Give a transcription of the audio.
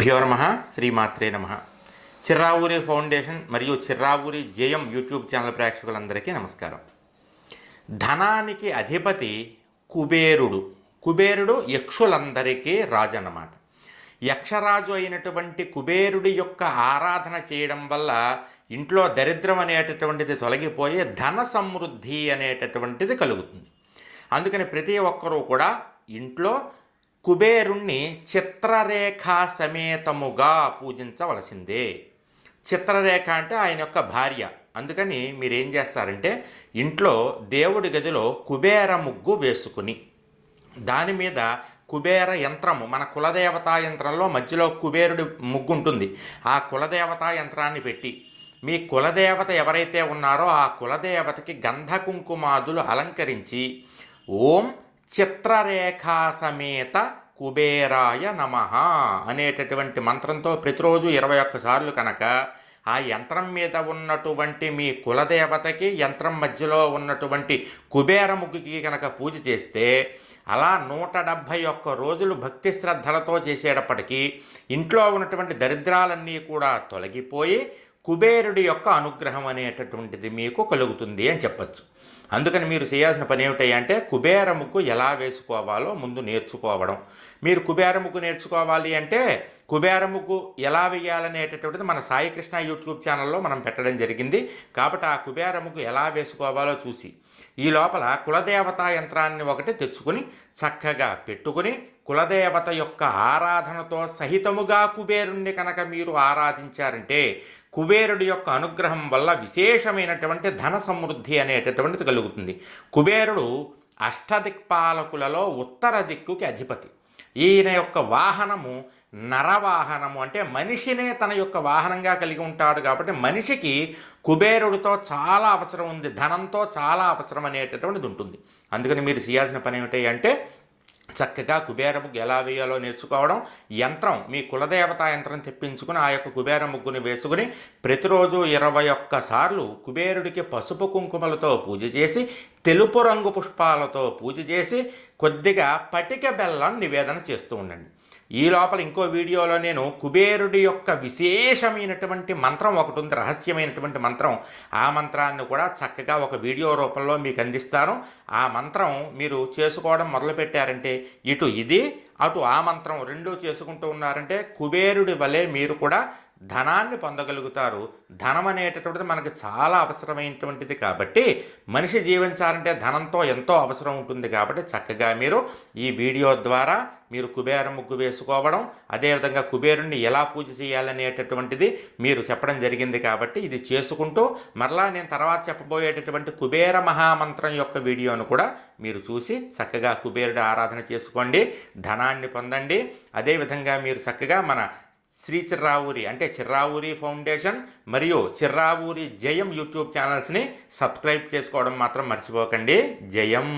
భ్యో నమ శ్రీమాత్రే నమ. చిర్రావూరి ఫౌండేషన్ మరియు చిర్రావూరి జయం యూట్యూబ్ ఛానల్ ప్రేక్షకులందరికీ నమస్కారం. ధనానికి అధిపతి కుబేరుడు. కుబేరుడు యక్షులందరికీ రాజు అన్నమాట యక్షరాజు అయినటువంటి కుబేరుడి యొక్క ఆరాధన చేయడం వల్ల ఇంట్లో దరిద్రం అనేటటువంటిది తొలగిపోయి ధన సమృద్ధి అనేటటువంటిది కలుగుతుంది. అందుకని ప్రతి ఒక్కరూ కూడా ఇంట్లో కుబేరుణ్ణి చిత్రరేఖా సమేతముగా పూజించవలసిందే. చిత్రరేఖ అంటే ఆయన యొక్క భార్య. అందుకని మీరేం చేస్తారంటే ఇంట్లో దేవుడి గదిలో కుబేర ముగ్గు వేసుకుని దాని మీద కుబేర యంత్రము మన కులదేవతా యంత్రంలో మధ్యలో కుబేరుడి ముగ్గు ఉంటుంది ఆ కులదేవతా యంత్రాన్ని పెట్టి మీ కులదేవత ఎవరైతే ఉన్నారో ఆ కులదేవతకి గంధ కుంకుమాదులు అలంకరించి ఓం చిత్రరేఖా సమేత కుబేరాయ నమ అనేటటువంటి మంత్రంతో ప్రతిరోజు ఇరవై ఒక్కసార్లు కనుక ఆ యంత్రం మీద ఉన్నటువంటి మీ కులదేవతకి యంత్రం మధ్యలో ఉన్నటువంటి కుబేర ముగ్గుకి కనుక పూజ చేస్తే అలా నూట డెబ్భై ఒక్క రోజులు భక్తి శ్రద్ధలతో చేసేటప్పటికీ ఇంట్లో ఉన్నటువంటి దరిద్రాలన్నీ కూడా తొలగిపోయి కుబేరుడి యొక్క అనుగ్రహం అనేటటువంటిది మీకు కలుగుతుంది అని చెప్పచ్చు. అందుకని మీరు చేయాల్సిన పని ఏమిటంటే కుబేర ముగ్గు ఎలా వేసుకోవాలో ముందు నేర్చుకోవడం. మీరు కుబేర ముగ్గు నేర్చుకోవాలి అంటే కుబేర ముగ్గు ఎలా వేయాలనేటటువంటిది మన సాయి కృష్ణ యూట్యూబ్ ఛానల్లో మనం పెట్టడం జరిగింది. కాబట్టి ఆ కుబేర ముగ్గు ఎలా వేసుకోవాలో చూసి ఈ లోపల కులదేవతా యంత్రాన్ని ఒకటి తెచ్చుకుని చక్కగా పెట్టుకుని కులదేవత యొక్క ఆరాధనతో సహితముగా కుబేరుణ్ణి కనుక మీరు ఆరాధించారంటే కుబేరుడి యొక్క అనుగ్రహం వల్ల విశేషమైనటువంటి ధన సమృద్ధి అనేటటువంటి అనేటటువంటిది కలుగుతుంది. కుబేరుడు అష్టదిక్పాలకులలో ఉత్తర దిక్కుకి అధిపతి. ఈయన యొక్క వాహనము నరవాహనము. అంటే మనిషినే తన యొక్క వాహనంగా కలిగి ఉంటాడు కాబట్టి మనిషికి కుబేరుడితో చాలా అవసరం ఉంది. ధనంతో చాలా అవసరం అనేటటువంటిది ఉంటుంది. అందుకని మీరు చేయాల్సిన పని ఏమిటి అంటే చక్కగా కుబేర ముగ్గు ఎలా వేయాలో నేర్చుకోవడం యంత్రం మీ కులదేవతా యంత్రం తెప్పించుకుని ఆ యొక్క కుబేర ముగ్గుని వేసుకుని ప్రతిరోజు ఇరవై ఒక్కసార్లు కుబేరుడికి పసుపు కుంకుమలతో పూజ చేసి తెలుపు రంగు పుష్పాలతో పూజ చేసి కొద్దిగా పటిక బెల్లం నివేదన చేస్తూ ఉండండి. ఈ లోపల ఇంకో వీడియోలో నేను కుబేరుడి యొక్క విశేషమైనటువంటి మంత్రం ఒకటి ఉంది రహస్యమైనటువంటి మంత్రం. ఆ మంత్రాన్ని కూడా చక్కగా ఒక వీడియో రూపంలో మీకు అందిస్తాను. ఆ మంత్రం మీరు చేసుకోవడం మొదలుపెట్టారంటే ఇటు ఇది అటు ఆ మంత్రం రెండూ చేసుకుంటూ ఉన్నారంటే కుబేరుడి వలె మీరు కూడా ధనాన్ని పొందగలుగుతారు. ధనం అనేటటువంటిది మనకు చాలా అవసరమైనటువంటిది కాబట్టి మనిషి జీవించాలంటే ధనంతో ఎంతో అవసరం ఉంటుంది కాబట్టి చక్కగా మీరు ఈ వీడియో ద్వారా మీరు కుబేర ముగ్గు వేసుకోవడం అదేవిధంగా కుబేరుణ్ణి ఎలా పూజ చేయాలనేటటువంటిది మీరు చెప్పడం జరిగింది కాబట్టి ఇది చేసుకుంటూ మరలా నేను తర్వాత చెప్పబోయేటటువంటి కుబేర మహామంత్రం యొక్క వీడియోను కూడా మీరు చూసి చక్కగా కుబేరుడి ఆరాధన చేసుకోండి ధనాన్ని పొందండి. అదేవిధంగా మీరు చక్కగా మన శ్రీ చిర్రావూరి అంటే చిర్రావూరి ఫౌండేషన్ మరియు చిర్రావూరి జయం యూట్యూబ్ ఛానల్స్ని సబ్స్క్రైబ్ చేసుకోవడం మాత్రం మర్చిపోకండి. జయం.